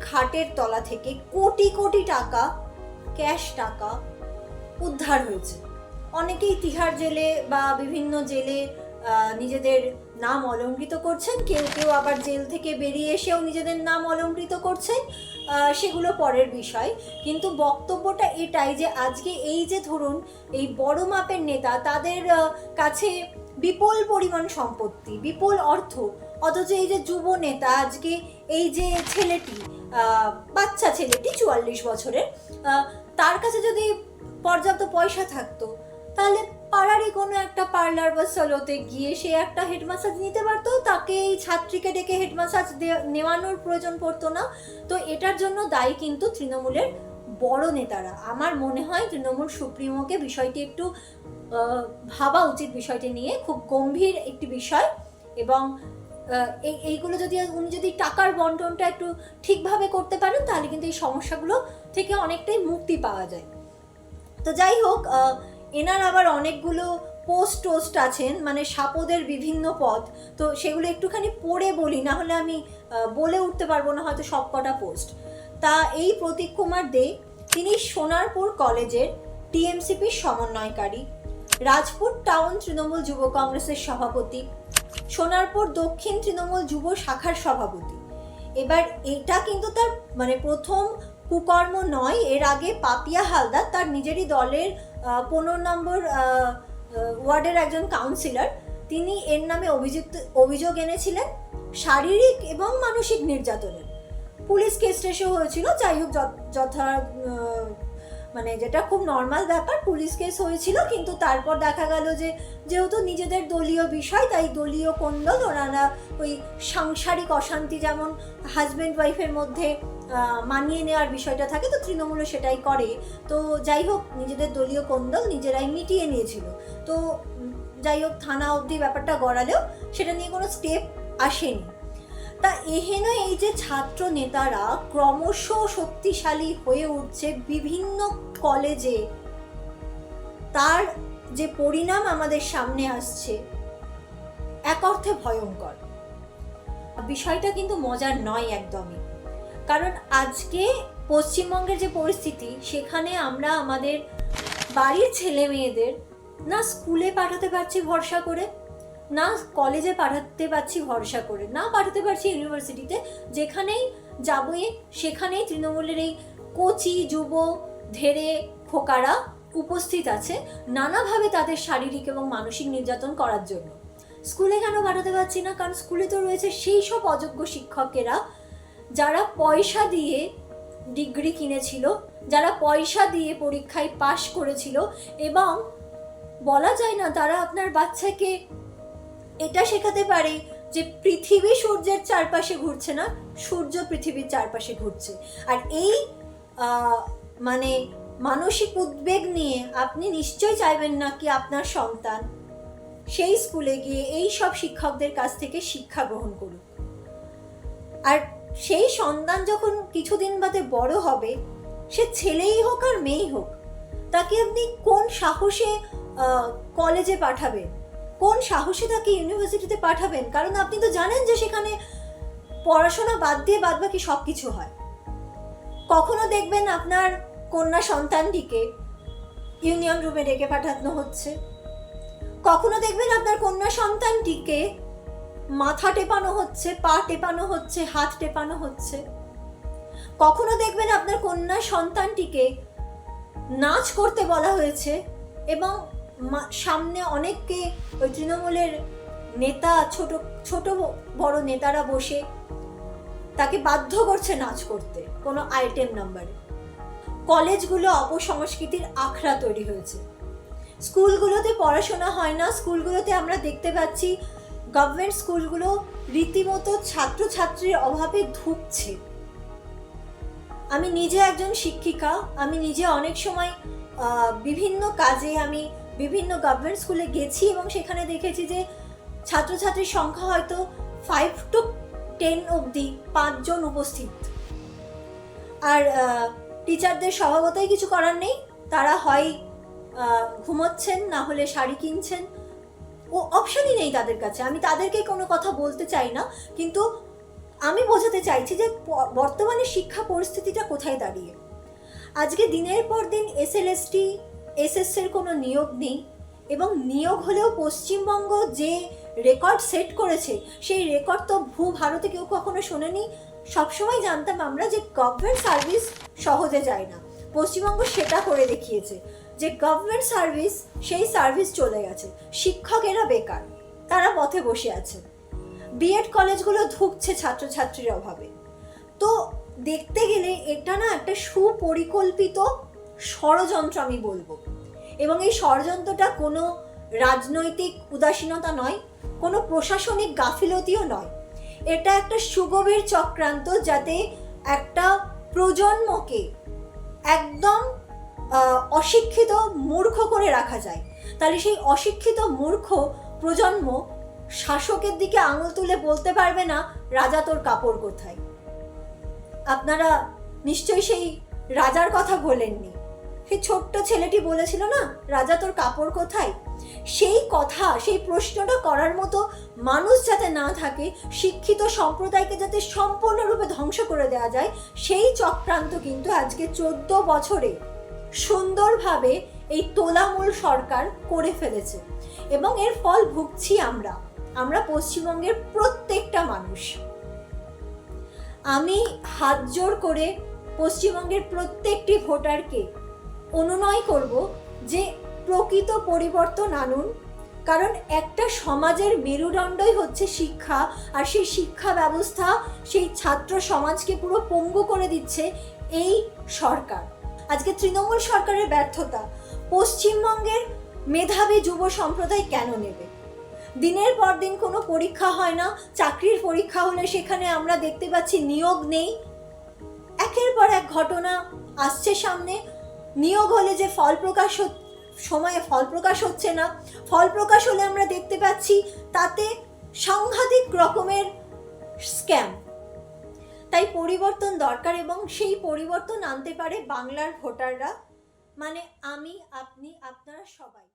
খাটের তলা থেকে কোটি কোটি টাকা, ক্যাশ টাকা উদ্ধার হয়েছে। অনেকেই তিহার জেলে বা বিভিন্ন জেলে নিজেদের নাম অলঙ্কৃত করছেন। কেউ কেউ আবার জেল থেকে বেরিয়ে এসেও নিজেদের নাম অলঙ্কৃত করছেন সেগুলো পরের বিষয়। কিন্তু বক্তব্যটা এটাই যে আজকে এই যে ধরুন, এই বড় মাপের নেতা, তাদের কাছে বিপুল পরিমাণ সম্পত্তি, বিপুল অর্থ, অথচ এই যে যুব নেতা আজকে এই যে ছেলেটি বাচ্চা ছেলেটি চুয়াল্লিশ বছরের তার কাছে যদি পর্যাপ্ত পয়সা থাকতো, তাহলে পাড়ারই কোনো একটা পার্লার বা সলোতে গিয়ে সে একটা হেড মাসাজ নিতে পারতো। তাকে এই ছাত্রীকে ডেকে হেড মাসাজ নেওয়ানোর প্রয়োজন পড়তো না। তো এটার জন্য দায়ী কিন্তু তৃণমূলের বড় নেতারা। আমার মনে হয় তৃণমূল সুপ্রিমোকে বিষয়টি একটু ভাবা উচিত বিষয়টি নিয়ে। খুব গম্ভীর একটি বিষয় এবং এই এইগুলো যদি উনি যদি টাকার বন্টনটা একটু ঠিকভাবে করতে পারেন, তাহলে কিন্তু এই সমস্যাগুলো থেকে অনেকটাই মুক্তি পাওয়া যায়। তো যাই হোক এনার আবার অনেকগুলো পোস্ট টোস্ট আছেন মানে সাপদের বিভিন্ন পথ তো সেগুলো একটুখানি পড়ে বলি, না হলে আমি বলে উঠতে পারব না হয়তো সব কটা পোস্ট। তা এই প্রতীক কুমার দে, তিনি সোনারপুর কলেজের টিএমসিপির সমন্বয়কারী। রাজপুর টাউন তৃণমূল যুব কংগ্রেসের সভাপতি। সোনারপুর দক্ষিণ তৃণমূল যুব শাখার সভাপতি। এবার এটা কিন্তু তার মানে প্রথম কুকর্ম নয়, এর আগে পাপিয়া হালদার তার নিজেরই দলের পনেরো নম্বর ওয়ার্ডের একজন কাউন্সিলর তিনি এর নামে অভিযুক্ত, অভিযোগ এনেছিলেন শারীরিক এবং মানসিক নির্যাতনের। পুলিশ কেস টেসও হয়েছিল, যাই হোক যথ- মানে যেটা খুব নর্মাল ব্যাপার পুলিশ কেস হয়েছিল, কিন্তু তারপর দেখা গেল যে, যেহেতু নিজেদের দলীয় বিষয়, তাই দলীয় কোন্দল ওনারা ওই সাংসারিক অশান্তি যেমন হাজব্যান্ড ওয়াইফের মধ্যে মানিয়ে নেওয়ার বিষয়টা থাকে, তো তৃণমূলও সেটাই করে। তো যাই হোক, নিজেদের দলীয় কোন্দল নিজেরাই মিটিয়ে নিয়েছিল। তো যাই হোক, থানা অবধি ব্যাপারটা গড়ালেও, সেটা নিয়ে কোনো স্টেপ আসেনি। তা এহেন এই যে ছাত্র নেতারা ক্রমশ শক্তিশালী হয়ে উঠছে বিভিন্ন কলেজে। তার যে পরিণাম আমাদের সামনে আসছে, এক অর্থে ভয়ঙ্কর। বিষয়টা কিন্তু মজার নয় একদমই। কারণ আজকে পশ্চিমবঙ্গের যে পরিস্থিতি, সেখানে আমরা আমাদের বাড়ির ছেলে মেয়েদের না স্কুলে পাঠাতে পারছি ভরসা করে না কলেজে পাঠাতে পারছি, ভরসা করে। না পাঠাতে পারছি ইউনিভার্সিটিতে যেখানেই যাবে সেখানেই তৃণমূলের এই কোচি, যুব ধেরে খোকারা উপস্থিত আছে নানাভাবে তাদের শারীরিক এবং মানসিক নির্যাতন করার জন্য। স্কুলে কেন পাঠাতে পারছি না? কারণ স্কুলে তো রয়েছে সেই সব অযোগ্য শিক্ষকেরা যারা পয়সা দিয়ে ডিগ্রি কিনেছিল, যারা পয়সা দিয়ে পরীক্ষায় পাশ করেছিল এবং বলা যায় না তারা আপনার বাচ্চাকে এটা শেখাতে পারে যে পৃথিবী সূর্যের চারপাশে ঘুরছে না, সূর্য পৃথিবীর চারপাশে ঘুরছে। আর এই মানে মানসিক উদ্বেগ নিয়ে আপনি নিশ্চয়ই চাইবেন না কি আপনার সন্তান সেই স্কুলে গিয়ে এই সব শিক্ষকদের কাছ থেকে শিক্ষা গ্রহণ করুক। আর সেই সন্তান যখন কিছুদিন বাদে বড় হবে, সে ছেলেই হোক আর মেয়েই হোক, তাকে আপনি কোন সাহসে কলেজে পাঠাবেন? কোন সাহসে তাকে ইউনিভার্সিটিতে পাঠাবেন? কারণ আপনি তো জানেন যে সেখানে পড়াশোনা বাদ দিয়ে বাদ বাকি সব কিছু হয়। কখনো দেখবেন আপনার কন্যা সন্তানটিকে ইউনিয়ন রুমে ডেকে পাঠানো হচ্ছে। কখনো দেখবেন আপনার কন্যা সন্তানটিকে মাথা টেপানো হচ্ছে, পা টেপানো হচ্ছে, হাত টেপানো হচ্ছে। কখনো দেখবেন আপনার কন্যা সন্তানটিকে নাচ করতে বলা হয়েছে এবং সামনে অনেককে ওই তৃণমূলের নেতা, ছোট ছোট বড় নেতারা বসে তাকে বাধ্য করছে নাচ করতে, কোনো আইটেম নাম্বারে কলেজগুলো অপসংস্কৃতির আখড়া তৈরি হয়েছে। স্কুলগুলোতে পড়াশোনা হয় না, স্কুলগুলোতে আমরা দেখতে পাচ্ছি গভর্নমেন্ট স্কুলগুলো রীতিমতো ছাত্রছাত্রীর অভাবে ধুঁকছে। আমি নিজে একজন শিক্ষিকা, আমি নিজে অনেক সময় বিভিন্ন কাজে আমি বিভিন্ন গভর্নমেন্ট স্কুলে গেছি এবং সেখানে দেখেছি যে ছাত্রছাত্রীর সংখ্যা হয়তো ফাইভ টু টেন অবধি পাঁচজন উপস্থিত। আর টিচারদের স্বভাবতই কিছু করার নেই। তারা হয় ঘুমোচ্ছেন, না হলে শাড়ি কিনছেন। ও অপশনই নেই তাদের কাছে। আমি তাদেরকে কোনো কথা বলতে চাই না। কিন্তু আমি বোঝাতে চাইছি যে বর্তমানে শিক্ষা পরিস্থিতিটা কোথায় দাঁড়িয়ে? আজকে দিনের পর দিন এসএলএসটি এসএসসির কোনো নিয়োগ নেই এবং নিয়োগ হলেও পশ্চিমবঙ্গ যে রেকর্ড সেট করেছে, সেই রেকর্ড তো ভূ ভারতে কেউ কখনো শোনেনি। সবসময় জানতাম আমরা যে গভর্নমেন্ট সার্ভিস সহজে যায় না। পশ্চিমবঙ্গ সেটা করে দেখিয়েছে যে গভর্নমেন্ট সার্ভিস সেই সার্ভিস চলে গেছে। শিক্ষকেরা বেকার, তারা পথে বসে আছে বিএড কলেজগুলো ধুকছে ছাত্রছাত্রীর অভাবে। তো দেখতে গেলে এটা না একটা সুপরিকল্পিত ষড়যন্ত্র আমি বলব। এবং এই ষড়যন্ত্রটা কোনো রাজনৈতিক উদাসীনতা নয়, কোনো প্রশাসনিক গাফিলতিও নয়। এটা একটা সুগভীর চক্রান্ত যাতে একটা প্রজন্মকে একদম অশিক্ষিত মূর্খ করে রাখা যায়। তাহলে সেই অশিক্ষিত মূর্খ প্রজন্ম শাসকের দিকে আঙুল তুলে বলতে পারবে না, রাজা তোর কাপড় কোথায়? আপনারা নিশ্চয়ই সেই রাজার কথা বলেননি সেই ছোট্ট ছেলেটি বলেছিল না, রাজা তোর কাপড় কোথায়? সেই কথা, সেই প্রশ্নটা করার মতো মানুষ যাতে না থাকে, শিক্ষিত সম্প্রদায়কে যাতে সম্পূর্ণরূপে ধ্বংস করে দেওয়া যায়, সেই চক্রান্ত কিন্তু আজকে চোদ্দ বছরে সুন্দরভাবে এই তোলামূল সরকার করে ফেলেছে। এবং এর ফল ভুগছি আমরা। আমরা পশ্চিমবঙ্গের প্রত্যেকটা মানুষ। আমি হাত জোর করে পশ্চিমবঙ্গের প্রত্যেকটি ভোটারকে অনুনয় করব যে প্রকৃত পরিবর্তন আনুন। কারণ একটা সমাজের মেরুদণ্ডই হচ্ছে শিক্ষা, আর সেই শিক্ষা ব্যবস্থা সেই ছাত্র সমাজকে পুরো পঙ্গু করে দিচ্ছে এই সরকার। আজকে তৃণমূল সরকারের ব্যর্থতা, পশ্চিমবঙ্গের মেধাবী যুব সম্প্রদায় কেন নেবে? দিনের পর দিন কোনো পরীক্ষা হয় না, চাকরির পরীক্ষা হলে সেখানে আমরা দেখতে পাচ্ছি নিয়োগ নেই। একের পর এক ঘটনা আসছে সামনে নিয়োগ হলে যে ফল প্রকাশ সময়ে ফল প্রকাশ হচ্ছে না। ফল প্রকাশ হলে আমরা দেখতে পাচ্ছি তাতে সাংঘাতিক রকমের স্ক্যাম। তাই পরিবর্তন দরকার এবং সেই পরিবর্তন আনতে পারে বাংলার ভোটাররা। মানে আমি, আপনি, আপনারা সবাই।